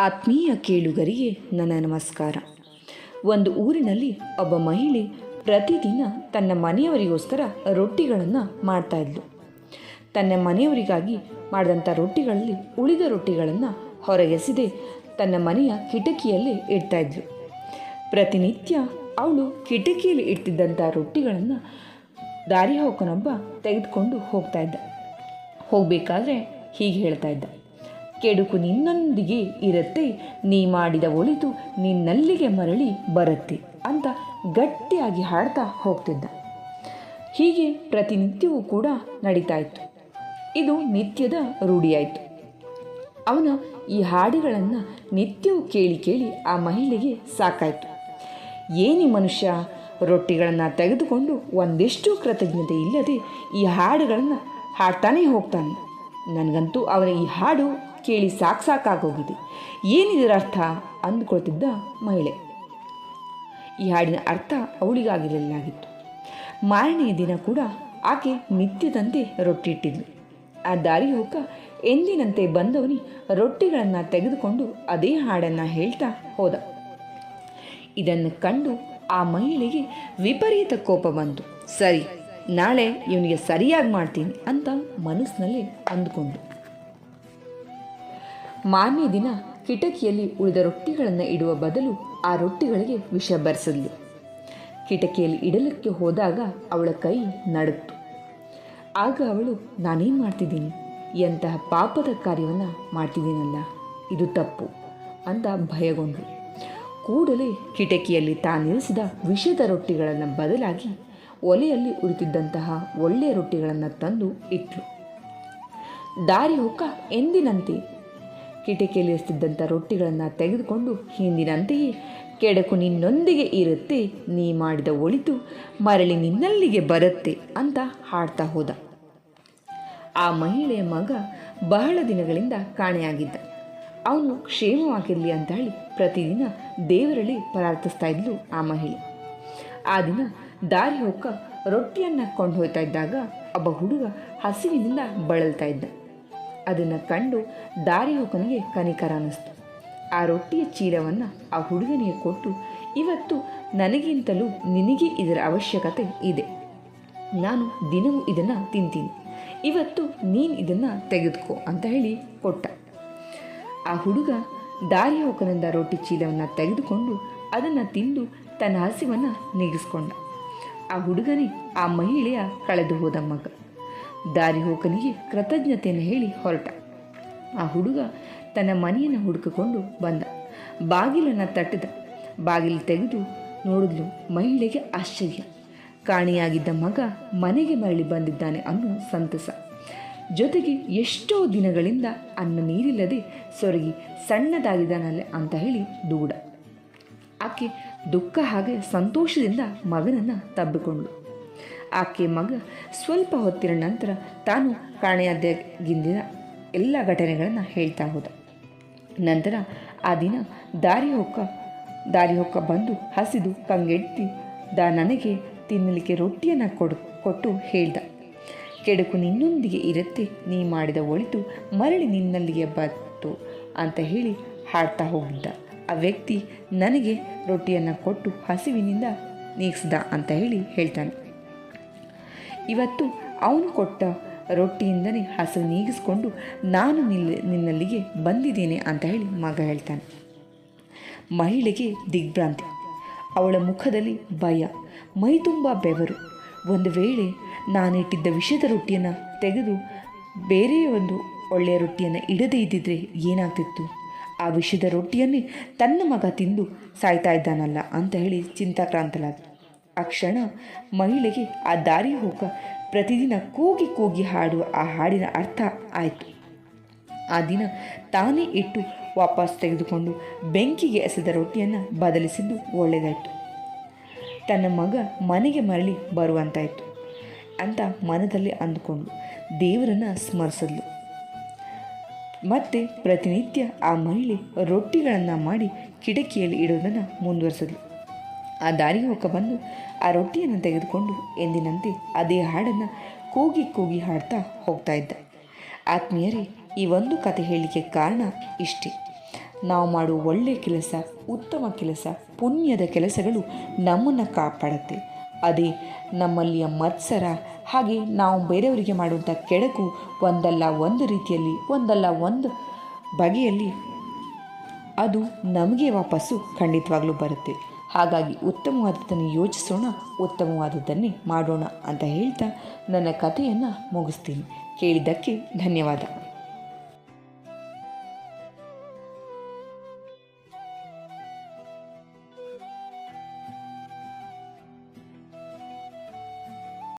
ಆತ್ಮೀಯ ಕೇಳುಗರಿಗೆ ನನ್ನ ನಮಸ್ಕಾರ. ಒಂದು ಊರಿನಲ್ಲಿ ಒಬ್ಬ ಮಹಿಳೆ ಪ್ರತಿದಿನ ತನ್ನ ಮನೆಯವರಿಗೋಸ್ಕರ ರೊಟ್ಟಿಗಳನ್ನು ಮಾಡ್ತಾ ಇದ್ಲು. ತನ್ನ ಮನೆಯವರಿಗಾಗಿ ಮಾಡಿದಂಥ ರೊಟ್ಟಿಗಳಲ್ಲಿ ಉಳಿದ ರೊಟ್ಟಿಗಳನ್ನು ಹೊರಗೆಸಿದೆ ತನ್ನ ಮನೆಯ ಕಿಟಕಿಯಲ್ಲಿ ಇಡ್ತಾ ಇದ್ಲು. ಪ್ರತಿನಿತ್ಯ ಅವಳು ಕಿಟಕಿಯಲ್ಲಿ ಇಟ್ಟಿದ್ದಂಥ ರೊಟ್ಟಿಗಳನ್ನು ದಾರಿ ಹೋಕನೊಬ್ಬ ತೆಗೆದುಕೊಂಡು ಹೋಗ್ತಾ ಇದ್ದ. ಹೋಗಬೇಕಾದ್ರೆ ಹೀಗೆ ಹೇಳ್ತಾ ಇದ್ದ. ಕೆಡುಕು ನಿನ್ನೊಂದಿಗೆ ಇರುತ್ತೆ. ನೀ ಮಾಡಿದ ಒಳಿತು ನಿನ್ನಲ್ಲಿಗೆ ಮರಳಿ ಬರುತ್ತೆ ಅಂತ ಗಟ್ಟಿಯಾಗಿ ಹಾಡ್ತಾ ಹೋಗ್ತಿದ್ದ. ಹೀಗೆ ಪ್ರತಿನಿತ್ಯವೂ ಕೂಡ ನಡೀತಾ ಇತ್ತು. ಇದು ನಿತ್ಯದ ರೂಢಿಯಾಯಿತು. ಅವನ ಈ ಹಾಡುಗಳನ್ನು ನಿತ್ಯವೂ ಕೇಳಿ ಕೇಳಿ ಆ ಮಹಿಳೆಗೆ ಸಾಕಾಯಿತು. ಏನಿ ಮನುಷ್ಯ, ರೊಟ್ಟಿಗಳನ್ನು ತೆಗೆದುಕೊಂಡು ಒಂದಿಷ್ಟು ಕೃತಜ್ಞತೆ ಇಲ್ಲದೆ ಈ ಹಾಡುಗಳನ್ನು ಹಾಡ್ತಾನೇ ಹೋಗ್ತಾನೆ. ನನಗಂತೂ ಅವನ ಈ ಹಾಡು ಕೇಳಿ ಸಾಕು ಸಾಕಾಗೋಗಿದೆ. ಏನಿದರ ಅರ್ಥ? ಅಂದುಕೊಳ್ತಿದ್ದ ಮಹಿಳೆ. ಈ ಹಾಡಿನ ಅರ್ಥ ಅವಳಿಗಾಗಿರಲಾಗಿತ್ತು ಮಾರನೆಯ ದಿನ ಕೂಡ ಆಕೆ ನಿತ್ಯದಂತೆ ರೊಟ್ಟಿ ಇಟ್ಟಿದ್ಲು. ಆ ದಾರಿ ಹೋಗ ಎಂದಿನಂತೆ ಬಂದವನಿ ರೊಟ್ಟಿಗಳನ್ನು ತೆಗೆದುಕೊಂಡು ಅದೇ ಹಾಡನ್ನು ಹೇಳ್ತಾ ಹೋದ. ಇದನ್ನು ಕಂಡು ಆ ಮಹಿಳೆಗೆ ವಿಪರೀತ ಕೋಪ ಬಂತು. ಸರಿ, ನಾಳೆ ಇವನಿಗೆ ಸರಿಯಾಗಿ ಮಾಡ್ತೀನಿ ಅಂತ ಮನಸ್ಸಿನಲ್ಲಿ ಅಂದುಕೊಂಡು ಮಾರನೇ ದಿನ ಕಿಟಕಿಯಲ್ಲಿ ಉಳಿದ ರೊಟ್ಟಿಗಳನ್ನು ಇಡುವ ಬದಲು ಆ ರೊಟ್ಟಿಗಳಿಗೆ ವಿಷ ಬರೆಸಿದ್ಲು. ಕಿಟಕಿಯಲ್ಲಿ ಇಡಲಿಕ್ಕೆ ಹೋದಾಗ ಅವಳ ಕೈ ನಡುತ್ತು. ಆಗ ಅವಳು, ನಾನೇನು ಮಾಡ್ತಿದ್ದೀನಿ? ಎಂತಹ ಪಾಪದ ಕಾರ್ಯವನ್ನು ಮಾಡ್ತಿದ್ದೀನಲ್ಲ, ಇದು ತಪ್ಪು ಅಂತ ಭಯಗೊಂಡು ಕೂಡಲೇ ಕಿಟಕಿಯಲ್ಲಿ ತಾನಿರಿಸಿದ ವಿಷದ ರೊಟ್ಟಿಗಳನ್ನು ಬದಲಾಗಿ ಒಲೆಯಲ್ಲಿ ಉರಿತಿದ್ದಂತಹ ಒಳ್ಳೆಯ ರೊಟ್ಟಿಗಳನ್ನು ತಂದು ಇಟ್ಲು. ದಾರಿ ಹುಕ್ಕ ಎಂದಿನಂತೆ ಕಿಟಕಿಯಲ್ಲಿ ಇರಿಸ್ತಿದ್ದಂಥ ರೊಟ್ಟಿಗಳನ್ನು ತೆಗೆದುಕೊಂಡು ಹಿಂದಿನಂತೆಯೇ ಕೆಡಕು ನಿನ್ನೊಂದಿಗೆ ಇರುತ್ತೆ, ನೀ ಮಾಡಿದ ಒಳಿತು ಮರಳಿ ನಿನ್ನಲ್ಲಿಗೆ ಬರುತ್ತೆ ಅಂತ ಹಾಡ್ತಾ ಹೋದ. ಆ ಮಹಿಳೆಯ ಮಗ ಬಹಳ ದಿನಗಳಿಂದ ಕಾಣೆಯಾಗಿದ್ದ. ಅವನು ಕ್ಷೇಮವಾಗಿರಲಿ ಅಂತ ಹೇಳಿ ಪ್ರತಿದಿನ ದೇವರಲ್ಲಿ ಪ್ರಾರ್ಥಿಸ್ತಾ ಇದ್ಲು ಆ ಮಹಿಳೆ. ಆ ದಿನ ದಾರಿ ಹೋಗ ರೊಟ್ಟಿಯನ್ನು ಕೊಂಡು ಹೋಗ್ತಾ ಇದ್ದಾಗ ಒಬ್ಬ ಹುಡುಗ ಹಸಿವಿನಿಂದ ಬಳಲ್ತಾ ಇದ್ದ. ಅದನ್ನು ಕಂಡು ದಾರಿ ಹೋಕನಿಗೆ ಕನಿಕರ ಅನ್ನಿಸ್ತು. ಆ ರೊಟ್ಟಿಯ ಚೀಲವನ್ನು ಆ ಹುಡುಗನಿಗೆ ಕೊಟ್ಟು, ಇವತ್ತು ನನಗಿಂತಲೂ ನಿನಗೆ ಇದರ ಅವಶ್ಯಕತೆ ಇದೆ. ನಾನು ದಿನವೂ ಇದನ್ನು ತಿಂತೀನಿ. ಇವತ್ತು ನೀನು ಇದನ್ನು ತೆಗೆದುಕೋ ಅಂತ ಹೇಳಿ ಕೊಟ್ಟ. ಆ ಹುಡುಗ ದಾರಿಹೋಕನಿಂದ ರೊಟ್ಟಿ ಚೀಲವನ್ನು ತೆಗೆದುಕೊಂಡು ಅದನ್ನು ತಿಂದು ತನ್ನ ಹಸಿವನ್ನು ನೀಗಿಸ್ಕೊಂಡ. ಆ ಹುಡುಗನೇ ಆ ಮಹಿಳೆಯ ಕಳೆದು ಹೋದ ಮಗ. ದಾರಿ ಹೋಕನಿಗೆ ಕೃತಜ್ಞತೆಯನ್ನು ಹೇಳಿ ಹೊರಟ. ಆ ಹುಡುಗ ತನ್ನ ಮನೆಯನ್ನು ಹುಡುಕಿಕೊಂಡು ಬಂದ. ಬಾಗಿಲನ್ನು ತಟ್ಟಿದ. ಬಾಗಿಲು ತೆಗೆದು ನೋಡಿದ್ಲು ಮಹಿಳೆಗೆ ಆಶ್ಚರ್ಯ. ಕಾಣಿಯಾಗಿದ್ದ ಮಗ ಮನೆಗೆ ಮರಳಿ ಬಂದಿದ್ದಾನೆ ಅನ್ನೋ ಸಂತಸ. ಜೊತೆಗೆ ಎಷ್ಟೋ ದಿನಗಳಿಂದ ಅನ್ನ ನೀರಿಲ್ಲದೆ ಸೊರಗಿ ಸಣ್ಣದಾಗಿದ್ದಾನಲ್ಲ ಅಂತ ಹೇಳಿ ದೂಡ. ಆಕೆ ದುಃಖ ಹಾಗೆ ಸಂತೋಷದಿಂದ ಮಗನನ್ನು ತಬ್ಬಿಕೊಂಡ್ಳು. ಆಕೆ ಮಗ ಸ್ವಲ್ಪ ಹೊತ್ತಿನ ನಂತರ ತಾನು ಕಾಣೆಯಾದಾಗಿಂದಿನ ಎಲ್ಲ ಘಟನೆಗಳನ್ನು ಹೇಳ್ತಾ ಹೋದ. ನಂತರ ಆ ದಿನ ದಾರಿ ಹೊಕ್ಕ ದಾರಿ ಹೊಕ್ಕ ಬಂದು ಹಸಿದು ಕಂಗೆಡ್ತಿ ದ ನನಗೆ ತಿನ್ನಲಿಕ್ಕೆ ರೊಟ್ಟಿಯನ್ನು ಕೊಡು, ಕೊಟ್ಟು ಹೇಳ್ದ. ಕೆಡುಕು ನಿನ್ನೊಂದಿಗೆ ಇರುತ್ತೆ, ನೀ ಮಾಡಿದ ಒಳಿತು ಮರಳಿ ನಿನ್ನಲ್ಲಿಗೆ ಬಂತು ಅಂತ ಹೇಳಿ ಹಾಡ್ತಾ ಹೋಗಿದ್ದ. ಆ ವ್ಯಕ್ತಿ ನನಗೆ ರೊಟ್ಟಿಯನ್ನು ಕೊಟ್ಟು ಹಸಿವಿನಿಂದ ನೀಗಿಸ್ದ ಅಂತ ಹೇಳಿ ಹೇಳ್ತಾನೆ. ಇವತ್ತು ಅವನು ಕೊಟ್ಟ ರೊಟ್ಟಿಯಿಂದನೇ ಹಸು ನೀಗಿಸ್ಕೊಂಡು ನಾನು ನಿಲ್ಲ ನಿನ್ನಲ್ಲಿಗೆ ಬಂದಿದ್ದೇನೆ ಅಂತ ಹೇಳಿ ಮಗ ಹೇಳ್ತಾನೆ. ಮಹಿಳೆಗೆ ದಿಗ್ಭ್ರಾಂತಿ. ಅವಳ ಮುಖದಲ್ಲಿ ಭಯ, ಮೈ ತುಂಬ ಬೆವರು. ಒಂದು ವೇಳೆ ನಾನಿಟ್ಟಿದ್ದ ವಿಷದ ರೊಟ್ಟಿಯನ್ನು ತೆಗೆದು ಬೇರೆ ಒಂದು ಒಳ್ಳೆಯ ರೊಟ್ಟಿಯನ್ನು ಇಡದೇ ಇದ್ದಿದ್ರೆ ಏನಾಗ್ತಿತ್ತು? ಆ ವಿಷದ ರೊಟ್ಟಿಯನ್ನೇ ತನ್ನ ಮಗ ತಿಂದು ಸಾಯ್ತಾ ಇದ್ದಾನಲ್ಲ ಅಂತ ಹೇಳಿ ಚಿಂತಾಕ್ರಾಂತಲಾದ ಆ ಕ್ಷಣ ಮಹಿಳೆಗೆ ಆ ದಾರಿ ಹೋಗ ಪ್ರತಿದಿನ ಕೂಗಿ ಕೂಗಿ ಹಾಡುವ ಆ ಹಾಡಿನ ಅರ್ಥ ಆಯಿತು. ಆ ದಿನ ತಾನೇ ಇಟ್ಟು ವಾಪಸ್ ತೆಗೆದುಕೊಂಡು ಬೆಂಕಿಗೆ ಎಸೆದ ರೊಟ್ಟಿಯನ್ನು ಬದಲಿಸಿದ್ದು ಒಳ್ಳೆಯದಾಯಿತು ತನ್ನ ಮಗ ಮನೆಗೆ ಮರಳಿ ಬರುವಂತಾಯಿತು. ಅಂತ ಮನದಲ್ಲಿ ಅಂದುಕೊಂಡು ದೇವರನ್ನು ಸ್ಮರಿಸಿದ್ಲು. ಮತ್ತೆ ಪ್ರತಿನಿತ್ಯ ಆ ಮಹಿಳೆ ರೊಟ್ಟಿಗಳನ್ನು ಮಾಡಿ ಕಿಟಕಿಯಲ್ಲಿ ಇಡೋದನ್ನು ಮುಂದುವರಿಸಿದ್ಲು. ಆ ದಾರಿ ಹೋಗ ಬಂದು ಆ ರೊಟ್ಟಿಯನ್ನು ತೆಗೆದುಕೊಂಡು ಎಂದಿನಂತೆ ಅದೇ ಹಾಡನ್ನು ಕೂಗಿ ಕೂಗಿ ಹಾಡ್ತಾ ಹೋಗ್ತಾ ಇದ್ದ. ಆತ್ಮೀಯರೇ, ಈ ಒಂದು ಕತೆ ಹೇಳಲಿಕ್ಕೆ ಕಾರಣ ಇಷ್ಟೇ. ನಾವು ಮಾಡುವ ಒಳ್ಳೆಯ ಕೆಲಸ, ಉತ್ತಮ ಕೆಲಸ, ಪುಣ್ಯದ ಕೆಲಸಗಳು ನಮ್ಮನ್ನು ಕಾಪಾಡುತ್ತೆ. ಅದೇ ನಮ್ಮಲ್ಲಿಯ ಮತ್ಸರ, ಹಾಗೆ ನಾವು ಬೇರೆಯವರಿಗೆ ಮಾಡುವಂಥ ಕೆಡಕು ಒಂದಲ್ಲ ಒಂದು ರೀತಿಯಲ್ಲಿ, ಒಂದಲ್ಲ ಒಂದು ಬಗೆಯಲ್ಲಿ ಅದು ನಮಗೆ ವಾಪಸ್ಸು ಖಂಡಿತವಾಗಲೂ ಬರುತ್ತೆ. ಹಾಗಾಗಿ ಉತ್ತಮವಾದದ್ದನ್ನು ಯೋಚಿಸೋಣ ಉತ್ತಮವಾದದ್ದನ್ನೇ ಮಾಡೋಣ ಅಂತ ಹೇಳ್ತಾ ನನ್ನ ಕಥೆಯನ್ನು ಮುಗಿಸ್ತೀನಿ. ಕೇಳಿದ್ದಕ್ಕೆ ಧನ್ಯವಾದ.